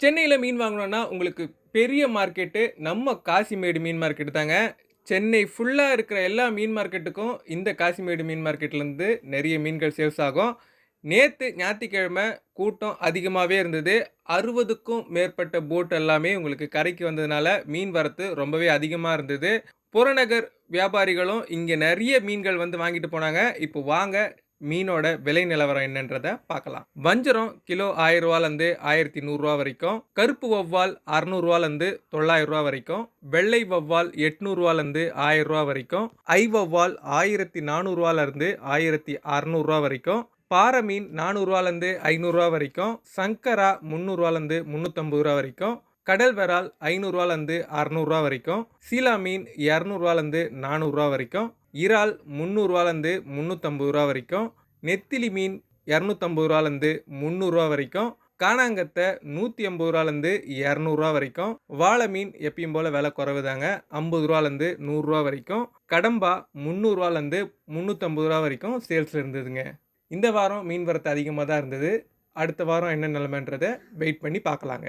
சென்னையில் மீன் வாங்கணுன்னா உங்களுக்கு பெரிய மார்க்கெட்டு நம்ம காசிமேடு மீன் மார்க்கெட்டு தாங்க. சென்னை ஃபுல்லாக இருக்கிற எல்லா மீன் மார்க்கெட்டுக்கும் இந்த காசிமேடு மீன் மார்க்கெட்லேருந்து நிறைய மீன்கள் சேல்ஸ் ஆகும். நேற்று ஞாயிற்றுக்கிழமை கூட்டம் அதிகமாகவே இருந்தது. அறுபதுக்கும் மேற்பட்ட போட் எல்லாமே உங்களுக்கு கரைக்கு வந்ததுனால மீன் வரத்து ரொம்பவே அதிகமாக இருந்தது. புறநகர் வியாபாரிகளும் இங்கே நிறைய மீன்கள் வந்து வாங்கிட்டு போனாங்க. இப்போ வாங்க மீனோட விலை நிலவரம் என்னன்றதை பார்க்கலாம். வஞ்சரம் கிலோ ஆயிரம் ரூபாலேருந்து ஆயிரத்தி நூறுரூவா வரைக்கும் கருப்பு வவ்வால் அறநூறுவாலேருந்து தொள்ளாயிரம் ரூபா வரைக்கும் வெள்ளை வவ்வால் எட்நூறுவாலேருந்து ஆயிரம் ரூபா வரைக்கும் ஐ வவ்வால் ஆயிரத்தி நானூறுவாலேருந்து ஆயிரத்தி அறநூறுவா வரைக்கும் பாறை மீன் நானூறுரூவாலேருந்து ஐநூறுரூவா வரைக்கும் சங்கரா முந்நூறுவாலேருந்து முந்நூற்றம்பது ரூபா வரைக்கும் கடல் விரால் ஐநூறுரூவாலேருந்து அறநூறுவா வரைக்கும் சீலா மீன் இரநூறுவாலேருந்து நானூறுரூவா வரைக்கும் இறால் முந்நூறுரூவாலேருந்து முந்நூற்றம்பது ரூபா வரைக்கும் நெத்திலி மீன் இரநூத்தம்பது ரூபாலேருந்து முந்நூறுரூவா வரைக்கும் காணாங்கத்தை நூற்றி ஐம்பது ரூபாலேருந்து இரநூறுவா வரைக்கும் வாழை மீன் எப்பயும் போல் விலை குறைவு தாங்க ஐம்பது ரூபாலேருந்து நூறுரூவா வரைக்கும் கடம்பா முந்நூறுரூவாலேருந்து முந்நூற்றம்பது ரூபா வரைக்கும் சேல்ஸ் இருந்ததுங்க. இந்த வாரம் மீன் வரத்து அதிகமாக தான் இருந்தது. அடுத்த வாரம் என்ன நிலைமைன்றதை வெயிட் பண்ணி பார்க்கலாங்க.